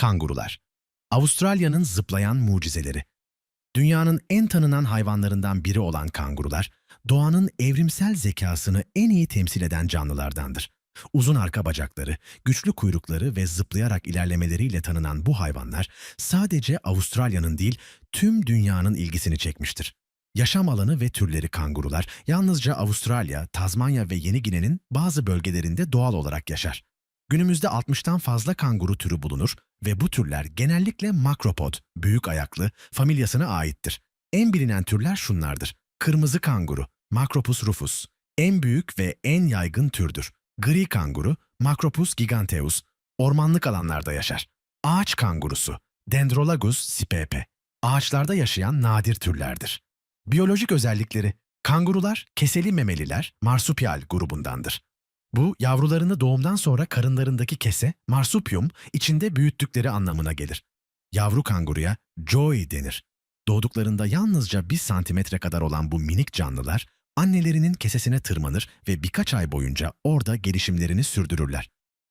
Kangurular. Avustralya'nın zıplayan mucizeleri. Dünyanın en tanınan hayvanlarından biri olan kangurular, doğanın evrimsel zekasını en iyi temsil eden canlılardandır. Uzun arka bacakları, güçlü kuyrukları ve zıplayarak ilerlemeleriyle tanınan bu hayvanlar sadece Avustralya'nın değil, tüm dünyanın ilgisini çekmiştir. Yaşam alanı ve türleri kangurular yalnızca Avustralya, Tazmanya ve Yeni Gine'nin bazı bölgelerinde doğal olarak yaşar. Günümüzde 60'tan fazla kanguru türü bulunur ve bu türler genellikle makropod, büyük ayaklı, familyasına aittir. En bilinen türler şunlardır. Kırmızı kanguru, Macropus rufus. En büyük ve en yaygın türdür. Gri kanguru, Macropus giganteus. Ormanlık alanlarda yaşar. Ağaç kangurusu, Dendrolagus sipepe. Ağaçlarda yaşayan nadir türlerdir. Biyolojik özellikleri, kangurular keseli memeliler, marsupial grubundandır. Bu, yavrularını doğumdan sonra karınlarındaki kese, marsupium, içinde büyüttükleri anlamına gelir. Yavru kanguruya joey denir. Doğduklarında yalnızca 1 santimetre kadar olan bu minik canlılar, annelerinin kesesine tırmanır ve birkaç ay boyunca orada gelişimlerini sürdürürler.